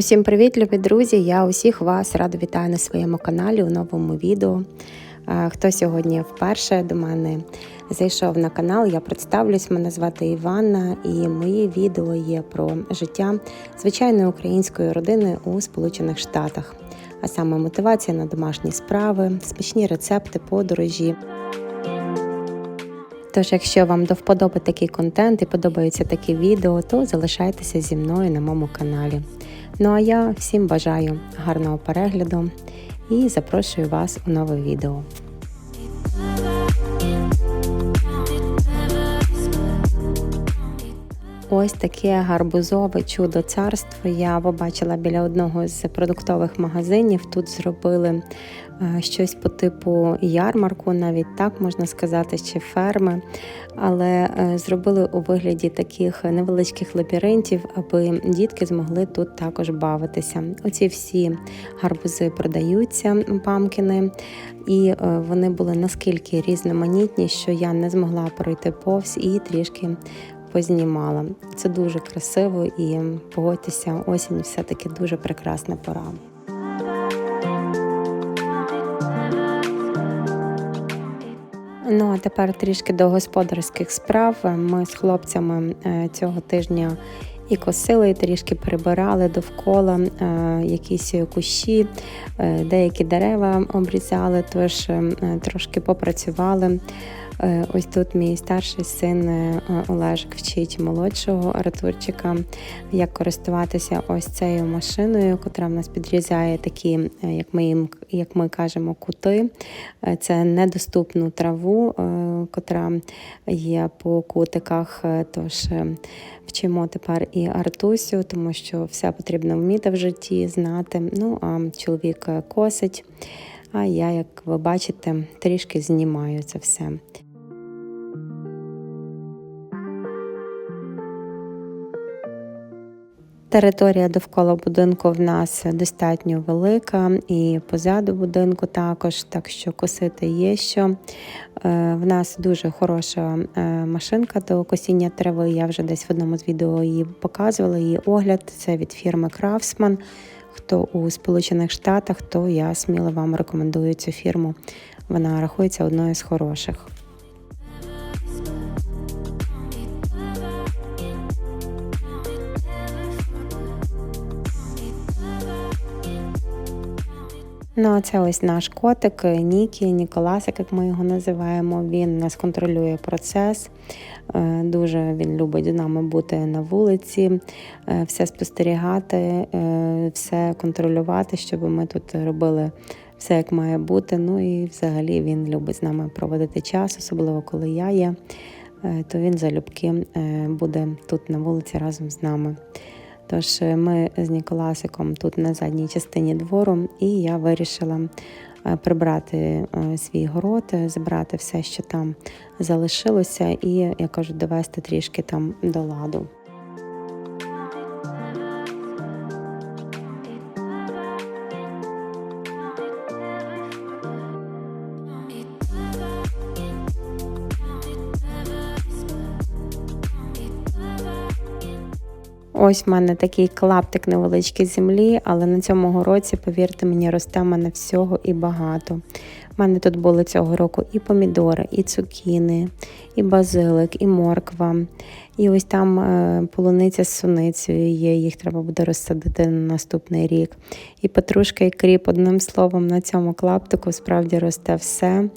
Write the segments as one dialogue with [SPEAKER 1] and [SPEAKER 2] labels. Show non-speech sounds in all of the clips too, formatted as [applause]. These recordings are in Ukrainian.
[SPEAKER 1] Усім привіт, любі друзі! Я усіх вас радо вітаю на своєму каналі у новому відео. Хто сьогодні вперше до мене зайшов на канал, я представлюсь, мене звати Іванна, і мої відео є про життя звичайної української родини у Сполучених Штатах, а саме мотивація на домашні справи, смачні рецепти, подорожі. Тож, якщо вам до вподоби такий контент і подобаються такі відео, то залишайтеся зі мною на моєму каналі. Ну а я всім бажаю гарного перегляду і запрошую вас у нове відео. Ось таке гарбузове чудо царство я побачила біля одного з продуктових магазинів. Тут зробили щось по типу ярмарку, навіть так можна сказати, чи ферми, але е, зробили у вигляді таких невеличких лабіринтів, аби дітки змогли тут також бавитися. Оці всі гарбузи продаються, памкіни, і е, вони були наскільки різноманітні, що я не змогла пройти повз і трішки познімала. Це дуже красиво і погодьтеся, осінь все-таки дуже прекрасна пора. Ну а тепер трішки до господарських справ. Ми з хлопцями е, цього тижня і косили, і трішки прибирали довкола е, якісь кущі, е, деякі дерева обрізали, тож трошки попрацювали. Ось тут мій старший син Олежик вчить молодшого Артурчика, як користуватися ось цією машиною, котра в нас підрізає такі, як ми їм, як ми кажемо, кути. Це недоступну траву, котра є по кутиках. Тож вчимо тепер і Артусю, тому що все потрібно вміти в житті, знати. Ну а чоловік косить. А я, як ви бачите, трішки знімаю це все. Територія довкола будинку в нас достатньо велика, і позаду будинку також, так що косити є що. Е, в нас дуже хороша е, машинка до косіння трави. Я вже десь в одному з відео її показувала. Її огляд це від фірми Крафсман. Хто у Сполучених Штатах, то я сміло вам рекомендую цю фірму. Вона рахується одною з хороших. Ну, а це ось наш котик Нікі, Ніколасик, як ми його називаємо. Він нас контролює процес. Е, дуже він любить з нами бути на вулиці, е, все спостерігати, е, все контролювати, щоб ми тут робили все як має бути. Ну і взагалі він любить з нами проводити час, особливо коли я є, то він залюбки буде тут на вулиці разом з нами. Тож ми з Ніколасиком тут на задній частині двору, і я вирішила прибрати свій город, забрати все, що там залишилося, і я кажу, довести трішки там до ладу. Ось в мене такий клаптик невеличкий землі, але на цьому році, повірте мені, росте в мене всього і багато. У мене тут були цього року і помідори, і цукіни, і базилик, і морква. І ось там е, полуниця з суницею є, їх треба буде розсадити на наступний рік. І петрушка, і кріп, одним словом, на цьому клаптику справді росте все.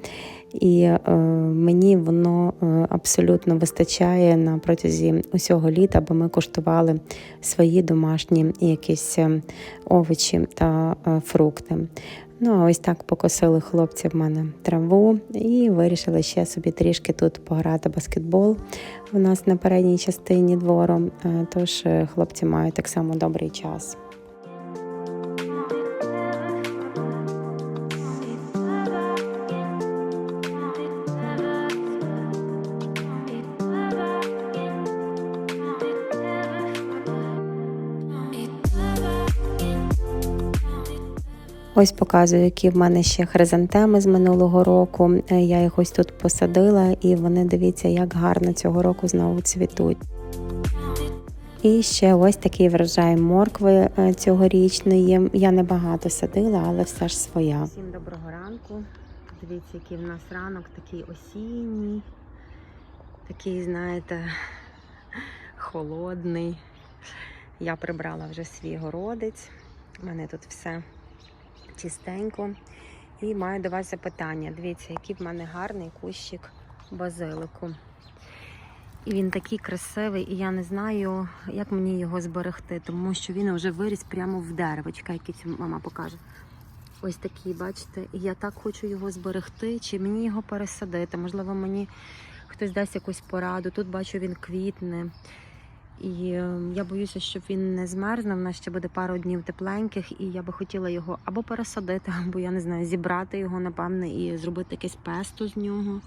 [SPEAKER 1] І е, мені воно е, абсолютно вистачає на протязі усього літа, бо ми куштували свої домашні якісь е, овочі та фрукти. Ну, а ось так покосили хлопці в мене траву і вирішили ще собі трішки тут пограти баскетбол у нас на передній частині двору. Тож хлопці мають так само добрий час. Ось показую, які в мене ще хризантеми з минулого року. Е, я їх ось тут посадила, і вони дивіться, як гарно цього року знову цвітуть. І ще ось такий врожай моркви е, цьогорічної. Я не багато садила, але все ж своя. Всім доброго ранку. Дивіться, який в нас ранок, такий осінній, такий, знаєте, холодний. Я прибрала вже свій городець. У мене тут все чистенько. І маю до вас запитання. Дивіться, який в мене гарний кущик базилику. І він такий красивий, і я не знаю, як мені його зберегти, тому що він вже виріс прямо в дерево. Чекай, який мама покаже. Ось такий, бачите, і я так хочу його зберегти, чи мені його пересадити. Можливо, мені хтось дасть якусь пораду. Тут бачу, він квітне. І е, я боюся, щоб він не змерзнув. У нас ще буде пару днів тепленьких, і я би хотіла його або пересадити, [laughs] або я не знаю, зібрати його, напевне, і зробити якесь песто з нього.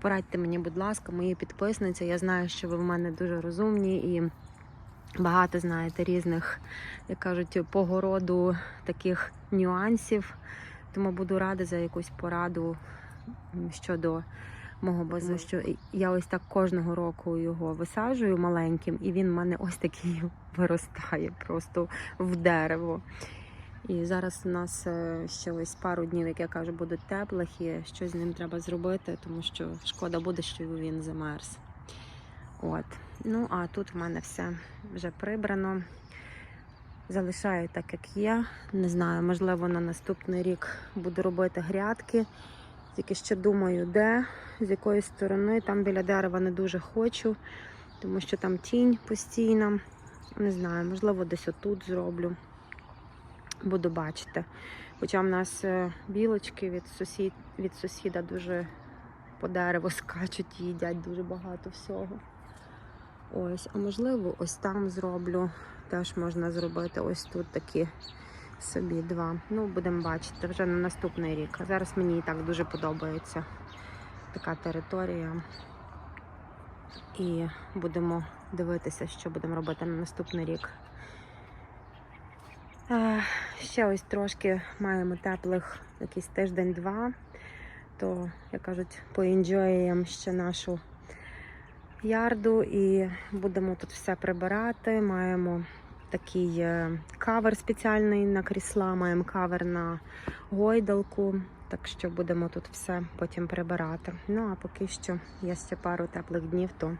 [SPEAKER 1] Порадьте мені, будь ласка, мої підписниці. Я знаю, що ви в мене дуже розумні і багато знаєте різних, як кажуть, по городу таких нюансів. Тому буду рада за якусь пораду щодо мого базу. Що я ось так кожного року його висаджую маленьким, і він в мене ось такий [laughs] виростає просто в дерево. І зараз у нас е, ще ось пару днів, як я кажу, будуть теплих, і щось з ним треба зробити, тому що шкода буде, що він замерз. От. Ну, а тут в мене все вже прибрано. Залишаю так, як є. Не знаю, можливо, на наступний рік буду робити грядки. Тільки ще думаю, де, з якої сторони. Там біля дерева не дуже хочу, тому що там тінь постійна. Не знаю, можливо, десь отут зроблю буду бачити. Хоча в нас е, білочки від, сусід, від сусіда дуже по дереву [laughs] скачуть і їдять дуже багато всього. Ось, а можливо, ось там зроблю. Теж можна зробити ось тут такі собі два. Ну, будемо бачити вже на наступний рік. Зараз мені і так дуже подобається така територія. І будемо дивитися, що будемо робити на наступний рік. Ще ось трошки маємо теплих якийсь тиждень-два, то, як кажуть, поінджоюємо ще нашу ярду і будемо тут все прибирати. Маємо такий е, кавер спеціальний на крісла, маємо кавер на гойдалку, так що будемо тут все потім прибирати. Ну а поки що є ще пару теплих днів, то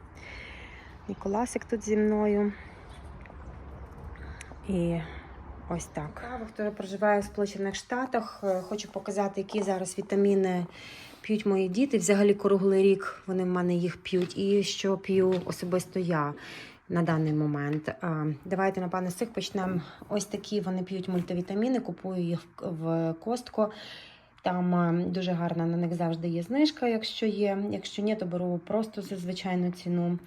[SPEAKER 1] Ніколасик тут зі мною. І Ось так. Хто проживає в Сполучених Штатах, е, хочу показати, які зараз вітаміни п'ють мої діти. Взагалі круглий рік вони в мене їх п'ють, і що п'ю особисто я на даний момент. Давайте, напевно, з цих почнемо. Ось такі вони п'ють мультивітаміни, купую їх в Костко. Там дуже гарна на них завжди є знижка, якщо є. Якщо ні, то беру просто за звичайну ціну.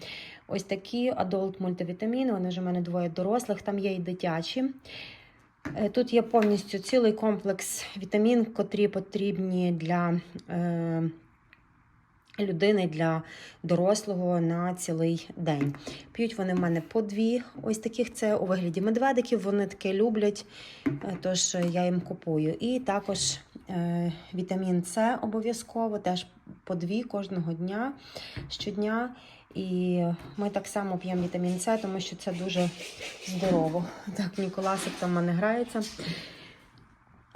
[SPEAKER 1] Ось такі адолт мультивітаміни. Вони вже в мене двоє дорослих, там є і дитячі. Е, Тут є повністю цілий комплекс вітамін, котрі потрібні для е, людини, для дорослого на цілий день. П'ють вони в мене по дві. Ось таких це у вигляді медведиків. Вони таке люблять, е, тож я їм купую. І також е, вітамін С обов'язково, теж по дві кожного дня щодня. І ми так само п'ємо вітамін С, тому що це дуже здорово. Так, Ніколасик там мене грається.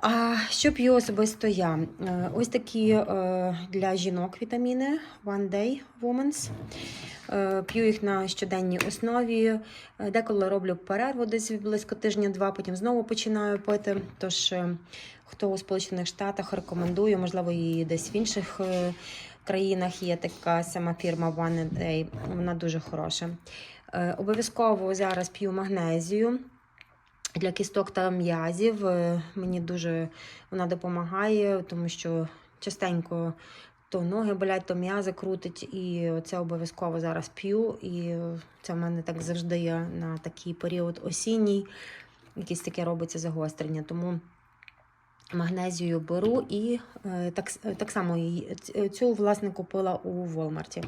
[SPEAKER 1] А що п'ю особисто я? Е, Ось такі е, для жінок вітаміни One Day Women's. Е, П'ю їх на щоденній основі. Деколи роблю перерву десь близько тижня-два, потім знову починаю пити. Тож, хто у Сполучених Штатах рекомендую, можливо, і десь в інших країнах є така сама фірма One Day, вона дуже хороша. Обов'язково зараз п'ю магнезію. Для кісток та м'язів Е, мені дуже вона допомагає, тому що частенько то ноги болять, то м'язи крутить, і це обов'язково зараз п'ю. І це в мене так завжди є на такий період осінній, якесь таке робиться загострення. Тому магнезію беру і е, так, так само цю власне купила у Волмарті.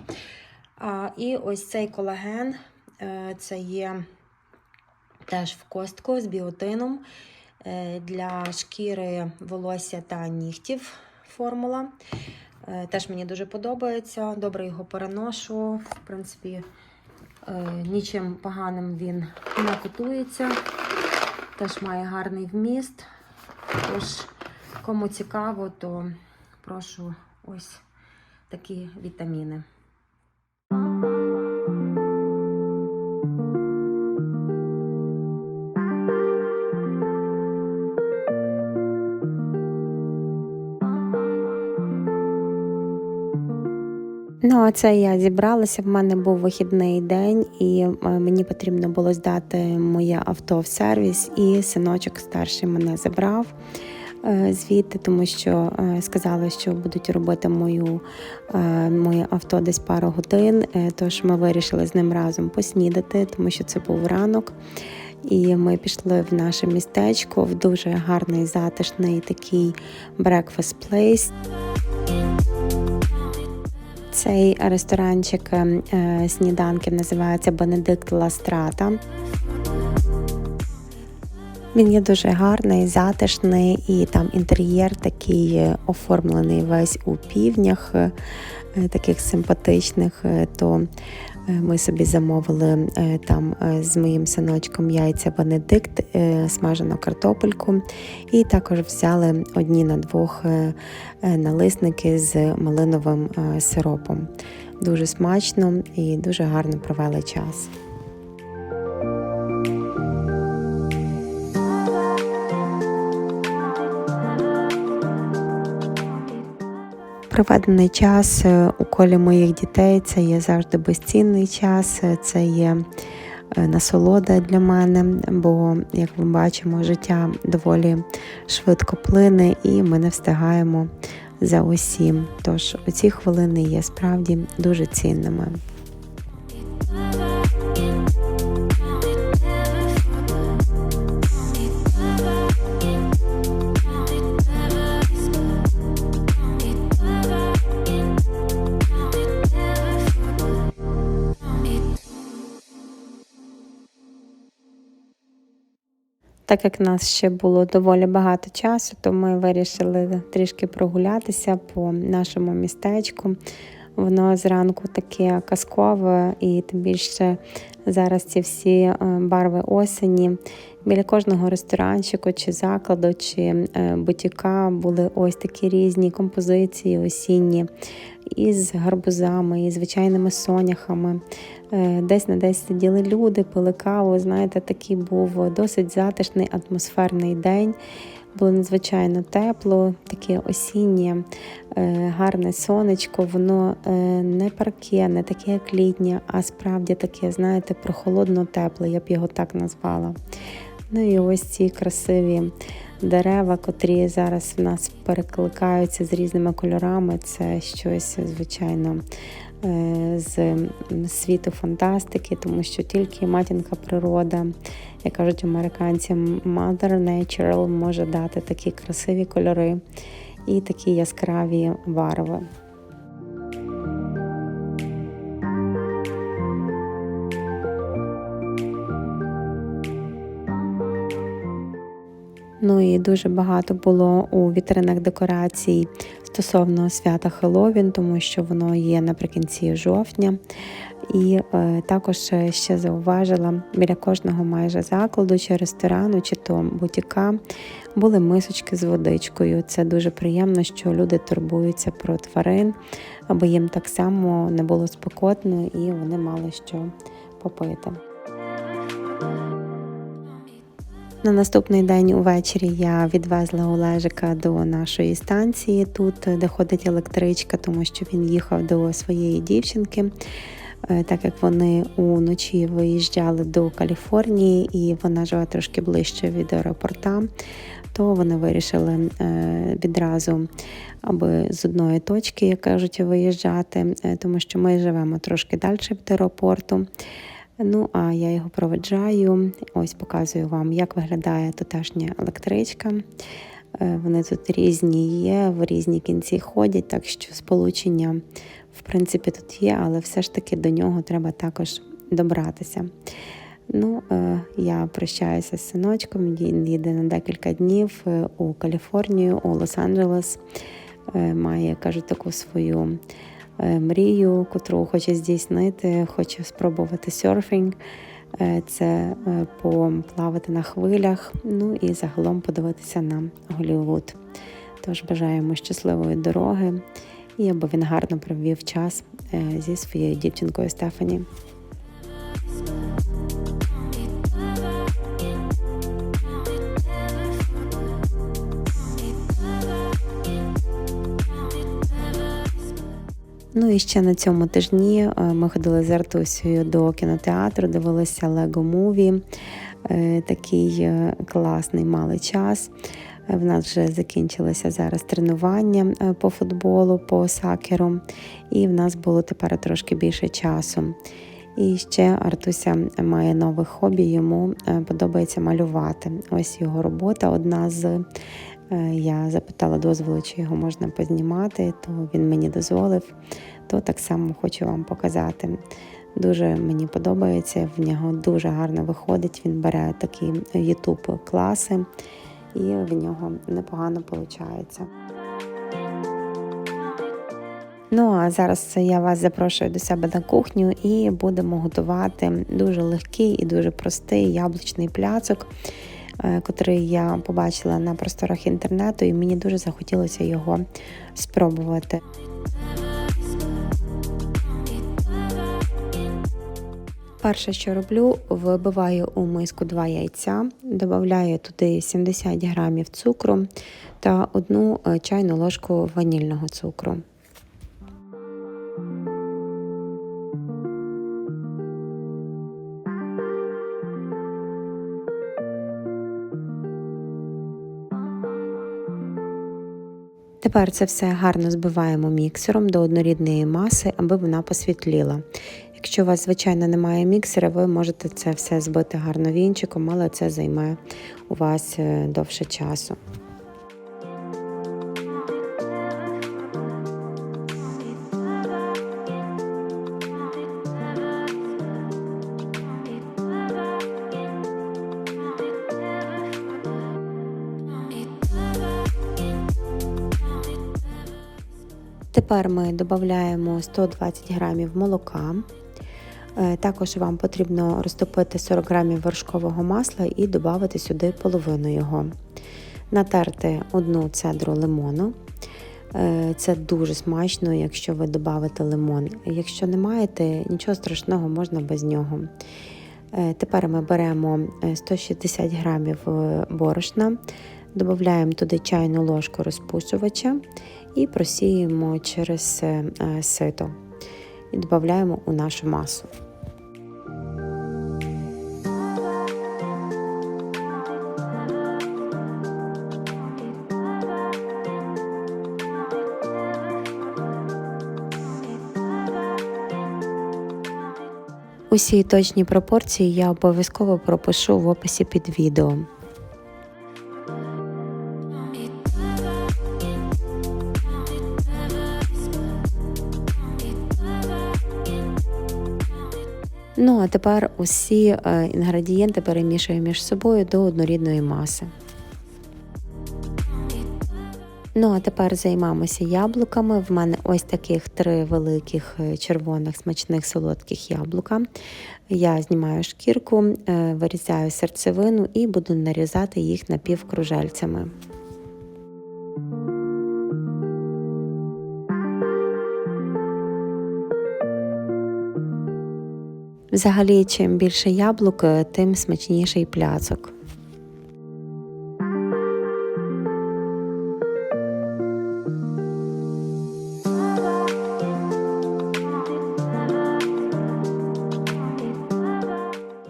[SPEAKER 1] І ось цей колаген е, це є теж в костку з біотином е, для шкіри, волосся та нігтів формула. Е, Теж мені дуже подобається. Добре його переношу. В принципі, Е, Нічим поганим він не кутується. Теж має гарний вміст. Тож, кому цікаво, то прошу ось такі вітаміни. Це я зібралася. В мене був вихідний день, і е, мені потрібно було здати моє авто в сервіс, і синочок старший мене забрав е, звідти, тому що е, сказали, що будуть робити мою, моє авто десь пару годин. Тож ми вирішили з ним разом поснідати, тому що це був ранок. І ми пішли в наше містечко в дуже гарний затишний такий breakfast place. Цей ресторанчик сніданки сніданків називається Бенедикт Ластрата. Він є дуже гарний, затишний, і там інтер'єр такий е, оформлений весь у півнях, е, таких симпатичних. То ми собі замовили там з моїм синочком яйця Бенедикт, смажену картопельку, і також взяли одні на двох налисники з малиновим сиропом. Дуже смачно і дуже гарно провели час. Проведений час е, у колі моїх дітей це є завжди безцінний час, е, це є е, насолода для мене, бо, як ми бачимо, життя доволі швидко плине і ми не встигаємо за усім. Тож оці хвилини є справді дуже цінними. Так як нас ще було доволі багато часу, то ми вирішили трішки прогулятися по нашому містечку. Воно зранку таке казкове, і тим більше зараз ці всі е, барви осені. Біля кожного ресторанчику чи закладу, чи е, бутіка були ось такі різні композиції осінні із гарбузами, і звичайними соняхами. Е, десь на десь сиділи люди, пили каву. Знаєте, такий був досить затишний атмосферний день. Було надзвичайно тепло, таке осіннє, е, гарне сонечко, воно е, не парке, не таке, як літнє, а справді таке, знаєте, прохолодно тепле, я б його так назвала. Ну і ось ці красиві дерева, котрі зараз в нас перекликаються з різними кольорами. Це щось, звичайно, е, з світу фантастики, тому що тільки матінка природа, як кажуть американці, Mother Natural може дати такі красиві кольори і такі яскраві барви. Ну і дуже багато було у вітринах декорацій стосовно свята Хеллоуін, тому що воно є наприкінці жовтня. І е, також ще зауважила, біля кожного майже закладу, чи ресторану, чи то бутіка були мисочки з водичкою. Це дуже приємно, що люди турбуються про тварин, аби їм так само не було спекотно і вони мали що попити. На наступний день увечері я відвезла Олежика до нашої станції, тут, де ходить електричка, тому що він їхав до своєї дівчинки. Е, так як вони уночі виїжджали до Каліфорнії і вона живе трошки ближче від аеропорта, то вони вирішили е, відразу аби з одної точки, як кажуть, виїжджати, е, тому що ми живемо трошки далі від аеропорту. Ну, а я його проведжаю. Ось показую вам, як виглядає тутешня електричка. Е, вони тут різні є, в різні кінці ходять, так що сполучення, в принципі, тут є, але все ж таки до нього треба також добратися. Ну, е, Я прощаюся з синочком, він їде на декілька днів е, у Каліфорнію, у Лос-Анджелес. Має, кажуть, таку свою мрію, котру хоче здійснити, хоче спробувати серфінг. Е, Це е, поплавати на хвилях, ну і загалом подивитися на Голлівуд. Тож бажаємо щасливої дороги і аби він гарно провів час е, зі своєю дівчинкою Стефані. Ну і ще на цьому тижні е, ми ходили з Артусею до кінотеатру, дивилися Lego Movie. Е, Такий е, класний мали час. В нас вже закінчилося зараз тренування по футболу, по сакеру, і в нас було тепер трошки більше часу. І ще Артуся має нове хобі, йому подобається малювати. Ось його робота. Одна з я запитала дозволу, чи його можна познімати, то він мені дозволив, то так само хочу вам показати. Дуже мені подобається, в нього дуже гарно виходить. Він бере такі YouTube класи, і в нього непогано виходить. Ну а зараз я вас запрошую до себе на кухню і будемо готувати дуже легкий і дуже простий яблучний пляцок, е, котрий я побачила на просторах інтернету, і мені дуже захотілося його спробувати. Перше, що роблю, вибиваю у миску два яйця, додаю туди 70 грамів цукру та одну е, чайну ложку ванільного цукру. Тепер це все гарно збиваємо міксером до однорідної маси, аби вона посвітліла. Якщо у вас, звичайно, немає міксера, ви можете це все збити гарно вінчиком, але це займе у вас е, довше часу. Тепер ми додаємо 120 грамів молока. Е, Також вам потрібно розтопити 40 грамів вершкового масла і додати сюди половину його. Натерти одну цедру лимону. Е, Це дуже смачно, якщо ви додаєте лимон. Якщо не маєте, нічого страшного, можна без нього. Е, Тепер ми беремо е, 160 грамів борошна, додаємо туди чайну ложку розпушувача і просіємо через е, е, сито і додаємо у нашу масу. Усі точні пропорції я обов'язково пропишу в описі під відео. А тепер усі е, інгредієнти перемішую між собою до однорідної маси. Ну а тепер займаємося яблуками. В мене ось таких три великих е, червоних смачних солодких яблука. Я знімаю шкірку, е, вирізаю серцевину і буду нарізати їх напівкружельцями. Взагалі, чим більше яблук, тим смачніший пляцок.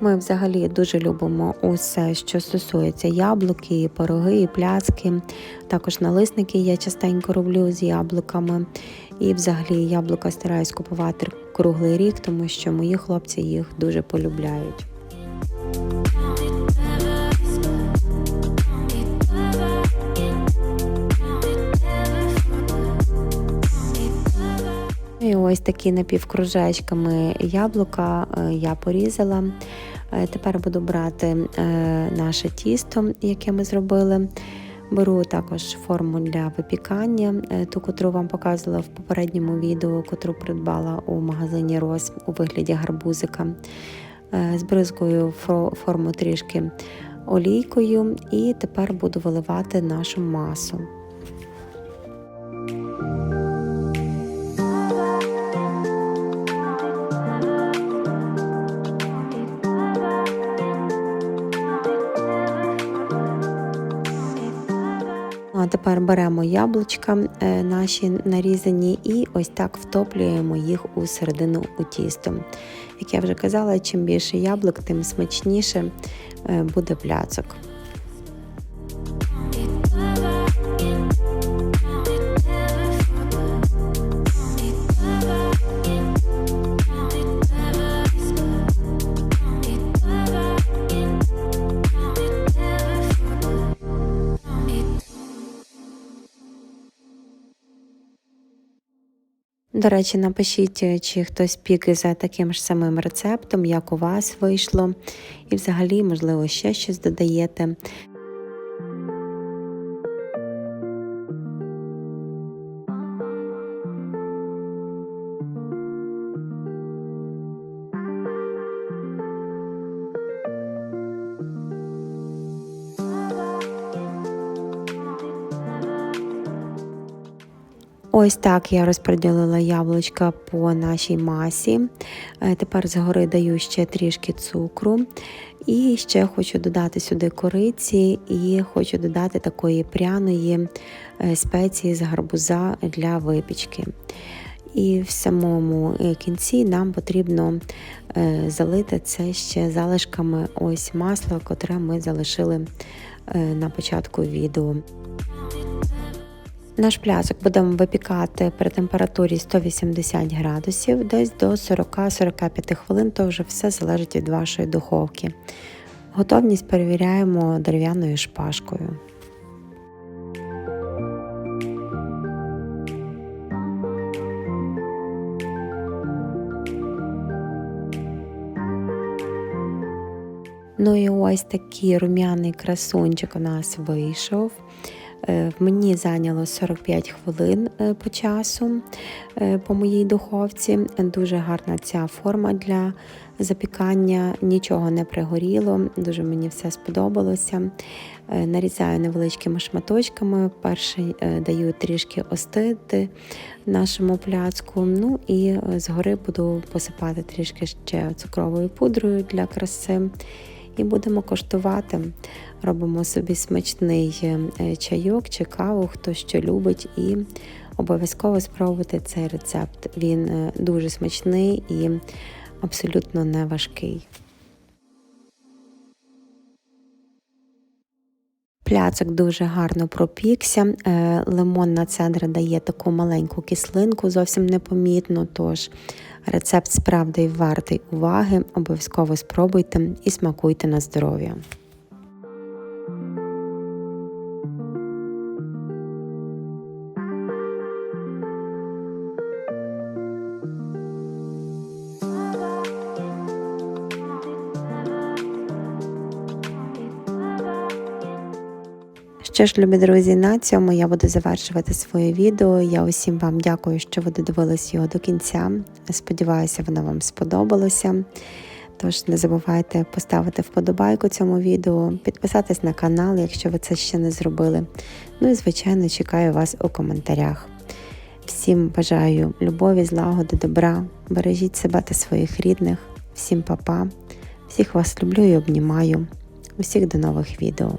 [SPEAKER 1] Ми взагалі дуже любимо усе, що стосується яблук, і пироги, і пляцки. Також налисники я частенько роблю з яблуками. І взагалі яблука стараюсь купувати круглий рік, тому що мої хлопці їх дуже полюбляють. І ось такі напівкружечками яблука е, я порізала. Е, Тепер буду брати е, наше тісто, яке ми зробили. Беру також форму для випікання, е, ту, котру вам показувала в попередньому відео, котру придбала у магазині Рос у вигляді гарбузика. Е, Збризкую форму трішки олійкою і тепер буду виливати нашу масу. А тепер беремо яблучка е, наші нарізані і ось так втоплюємо їх у середину у тісто. Як я вже казала, чим більше яблук, тим смачніше е, буде пляцок. До речі, напишіть, е, чи хтось пік за таким ж самим рецептом, як у вас вийшло, і взагалі, можливо, ще щось додаєте. Ось так я розподілила яблучка по нашій масі. Е, Тепер згори даю ще трішки цукру. І ще хочу додати сюди кориці і хочу додати такої пряної е, спеції з гарбуза для випічки. І в самому е, кінці нам потрібно залити це ще залишками ось масла, котре ми залишили на початку відео. Наш плясок будемо випікати при температурі 180 градусів, десь до 40-45 хвилин, то вже все залежить від вашої духовки. Готовність перевіряємо дерев'яною шпажкою. Ну і ось такий рум'яний красунчик у нас вийшов. Е, Мені зайняло 45 хвилин е, по часу е, по моїй духовці. Дуже гарна ця форма для запікання, нічого не пригоріло, дуже мені все сподобалося. Нарізаю невеличкими шматочками. Перший даю трішки остити нашому пляцку. Ну і згори буду посипати трішки ще цукровою пудрою для краси. І будемо коштувати. Робимо собі смачний е, чайок чи каву, хто що любить, і обов'язково спробуйте цей рецепт. Він е, дуже смачний і абсолютно не важкий. Пляцок дуже гарно пропікся. Е, Лимонна цедра дає таку маленьку кислинку, зовсім непомітно. Тож рецепт справді вартий уваги. Обов'язково спробуйте і смакуйте на здоров'я. Що ж, любі друзі, на цьому я буду завершувати своє відео. Я усім вам дякую, що ви додивились його до кінця. Сподіваюся, воно вам сподобалося. Тож не забувайте поставити вподобайку цьому відео, підписатись на канал, якщо ви це ще не зробили. Ну і, звичайно, чекаю вас у коментарях. Всім бажаю любові, злагоди, добра. Бережіть себе та своїх рідних. Всім па-па. Всіх вас люблю і обнімаю. Усіх до нових відео.